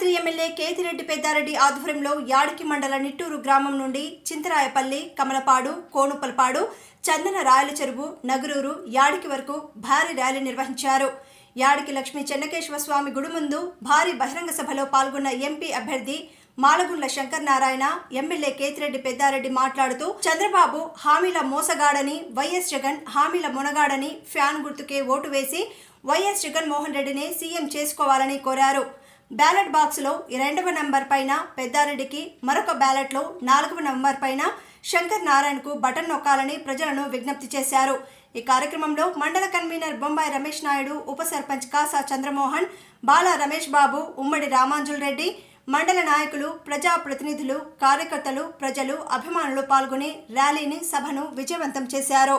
Tadipatri MLA Kethireddy Peddareddy ఆధ్వర్యంలో యాడికి మండల నిట్టూరు గ్రామం నుండి చింతరాయపల్లి కమలపాడు కోనుపలపాడు చందన రాయల చెరువు నగరూరు యాడికి వరకు భారీ ర్యాలీ నిర్వహించారు. యాడికి లక్ష్మీ చెన్నకేశ్వర స్వామి గుడి ముందు భారీ బహిరంగ సభలో పాల్గొన్న ఎంపీ అభ్యర్థి మాలగుండ్ల శంకర్ నారాయణ ఎమ్మెల్యే కేతిరెడ్డి పెద్దారెడ్డి మాట్లాడుతూ చంద్రబాబు హామీల మోసగాడని వైఎస్ జగన్ హామీల మునగాడని ఫ్యాన్ గుర్తుకే ఓటు వేసి వైఎస్ జగన్మోహన్ రెడ్డిని సీఎం చేసుకోవాలని కోరారు. బ్యాలెట్ బాక్స్లో రెండవ నెంబర్ పైన పెద్దారెడ్డికి మరొక బ్యాలెట్లో నాలుగవ నెంబర్ పైన శంకర్ నారాయణకు బటన్ నొక్కాలని ప్రజలను విజ్ఞప్తి చేశారు. ఈ కార్యక్రమంలో మండల కన్వీనర్ బొంబాయి రమేష్ నాయుడు ఉప సర్పంచ్ కాసా చంద్రమోహన్ బాలా రమేష్ బాబు ఉమ్మడి రామాంజుల్ రెడ్డి మండల నాయకులు ప్రజా ప్రతినిధులు కార్యకర్తలు ప్రజలు అభిమానులు పాల్గొని ర్యాలీని సభను విజయవంతం చేశారు.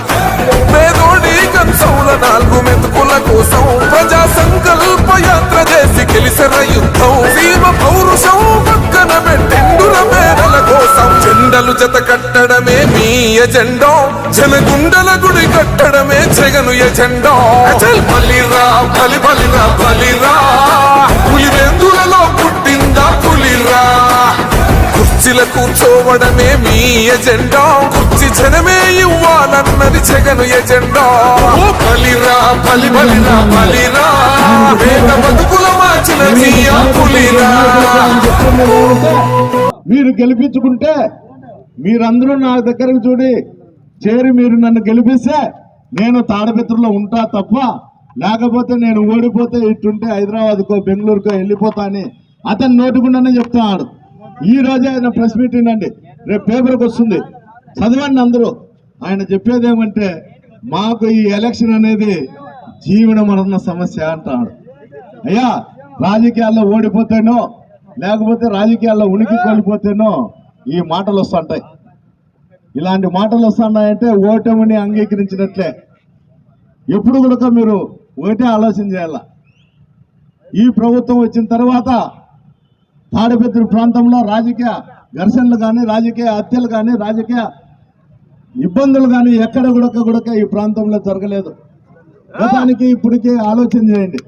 జత కట్టడమే మీ ఎజెండా. జనగుండల గుడి కట్టడమే జగను ఎజెండా. అచల్ బలిరా బలి బలిరా. బలిరా పులి వెందులలో పుట్టిందా పులిరా. కుర్చీల కూర్చోవడమే మీ ఎజెండా. కుర్చీ జనమే ఇవ్వాలన్నది జగను ఎజెండా. ఓ బలిరా బలి బలిరా. బలిరా వేద బతుకుల మార్చిన పులిరా. మీరు గెలిపించుకుంటే మీరందరూ నా దగ్గరకు చూడి చేరి మీరు నన్ను గెలిపిస్తే నేను తాడపిత్రలో ఉంటా తప్ప లేకపోతే నేను ఓడిపోతే ఇటుంటే హైదరాబాద్కో బెంగళూరుకో వెళ్ళిపోతా అని అతను నోటుకుండానే చెప్తున్నాడు. ఈ రోజే ఆయన ప్రెస్ మీటింగ్ అండి. రేపు పేపర్కి వస్తుంది. చదవండి అందరూ. ఆయన చెప్పేది ఏమంటే మాకు ఈ ఎలక్షన్ అనేది జీవన మరణ సమస్య అంటాడు. అయ్యా రాజకీయాల్లో ఓడిపోతేనో లేకపోతే రాజకీయాల్లో ఉనికి కోల్పోతేనో ఈ మాటలు వస్తుంటాయి. ఇలాంటి మాటలు వస్తున్నాయంటే ఓటమిని అంగీకరించినట్లే. ఎప్పుడు కూడా మీరు ఒకటే ఆలోచన చేయాల. ఈ ప్రభుత్వం వచ్చిన తర్వాత తాడిపత్రి ప్రాంతంలో రాజకీయ ఘర్షణలు కానీ రాజకీయ హత్యలు కానీ రాజకీయ ఇబ్బందులు కానీ ఎక్కడ గుడక గుడక ఈ ప్రాంతంలో జరగలేదు. గతానికి ఇప్పటికీ ఆలోచన చేయండి.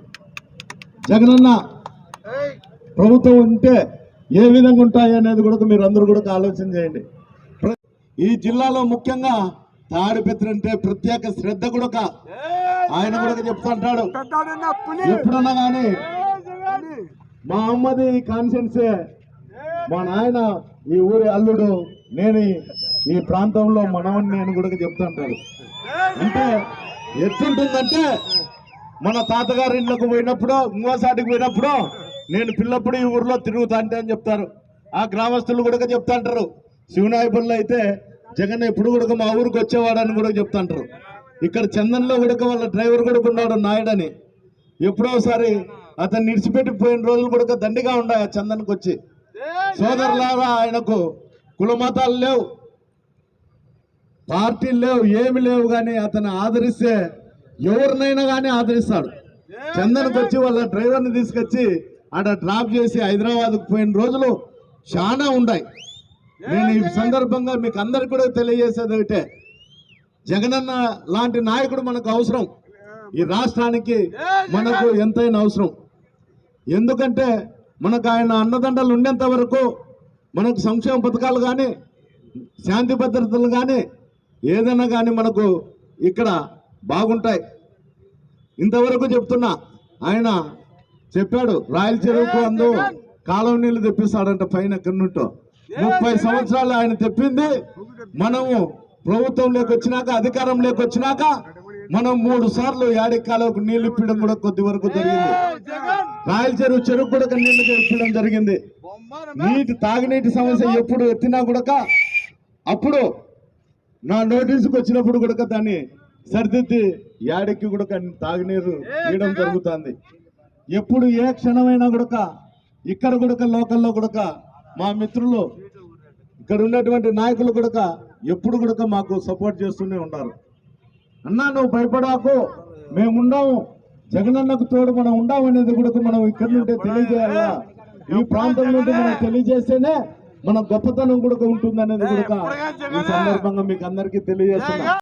జగనన్న ప్రభుత్వం ఉంటే ఏ విధంగా ఉంటాయి అనేది కూడా మీరు అందరూ కూడా ఆలోచన చేయండి. ఈ జిల్లాలో ముఖ్యంగా తాడిపత్రి అంటే ప్రత్యేక శ్రద్ధ కూడా ఆయన కూడా చెప్తుంటాడు ఎప్పుడన్నా కానీ మా అమ్మది కాన్సెన్సే. మా నాయన ఈ ఊరి అల్లుడు నేను ఈ ప్రాంతంలో మనవన్ని అని కూడా చెప్తుంటాడు అంటే ఎట్లుంటుందంటే మన తాతగారి ఇళ్ళకు పోయినప్పుడు ఇంకోసాటికి పోయినప్పుడు నేను పిల్లప్పుడు ఈ ఊర్లో తిరుగుతాంటే అని చెప్తారు. ఆ గ్రామస్తులు కూడా చెప్తాంటారు. శివనాయపల్లి అయితే జగన్ ఎప్పుడు కూడా మా ఊరికి వచ్చేవాడని కూడా చెప్తాంటారు. ఇక్కడ చందన్లో కూడా వాళ్ళ డ్రైవర్ కూడా ఉన్నాడు నాయుడని. ఎప్పుడో ఒకసారి అతన్ని నిడిచిపెట్టి పోయిన రోజులు కూడా దండిగా ఉన్నాయి ఆ చందన్కి వచ్చి. సోదరులారా ఆయనకు కులమతాలు లేవు. పార్టీలు లేవు ఏమి లేవు కానీ అతను ఆదరిస్తే ఎవరినైనా కానీ ఆదరిస్తాడు. చందన్కి వచ్చి వాళ్ళ డ్రైవర్ని తీసుకొచ్చి ఆడ డ్రాప్ చేసి హైదరాబాద్కు పోయిన రోజులు చాలా ఉన్నాయి నేను ఈ సందర్భంగా మీకు అందరికి కూడా తెలియజేసేది ఒకటే. జగనన్న లాంటి నాయకుడు మనకు అవసరం. ఈ రాష్ట్రానికి మనకు ఎంతైనా అవసరం. ఎందుకంటే మనకు ఆయన అన్నదండలు ఉండేంత వరకు మనకు సంక్షేమ పథకాలు కానీ శాంతి భద్రతలు కానీ ఏదైనా కానీ మనకు ఇక్కడ బాగుంటాయి. ఇంతవరకు చెప్తున్నా ఆయన చెప్పాడు రాయల చెరువుకు అందు కాలువ నీళ్ళు తెప్పిస్తాడంట పైన కన్నుంటో. ముప్పై సంవత్సరాలు ఆయన తెప్పింది మనము ప్రభుత్వంలోకి వచ్చినాక అధికారంలోకి వచ్చినాక మనం మూడు సార్లు యాడి కాలువకు నీళ్ళు ఇప్పడం కూడా కొద్ది వరకు జరిగింది. రాయల చెరువు చెరువు కూడా నీళ్ళు ఇప్పడం జరిగింది. నీటి తాగునీటి సమస్య ఎప్పుడు ఎత్తినా కూడా అప్పుడు నా నోటీసుకు వచ్చినప్పుడు కూడా దాన్ని సరిదిద్ది యాడికి కూడా తాగునీరు ఇవ్వడం జరుగుతుంది. ఎప్పుడు ఏ క్షణమైనా గుడక ఇక్కడ గుడక లోకల్లో గుడక మా మిత్రులు ఇక్కడ ఉన్నటువంటి నాయకులు గుడక ఎప్పుడు గుడక మాకు సపోర్ట్ చేస్తూనే ఉన్నారు అన్నా నువ్వు భయపడాకు మేమున్నాము జగనన్నకు తోడు మనం ఉండాం అనేది కూడా మనం ఇక్కడ నుండి తెలియజేయాలా? ఈ ప్రాంతం నుండి మనం తెలియజేస్తేనే మన గొప్పతనం కూడా ఉంటుంది అనేది కూడా ఈ సందర్భంగా మీకు అందరికీ తెలియజేస్తున్నా.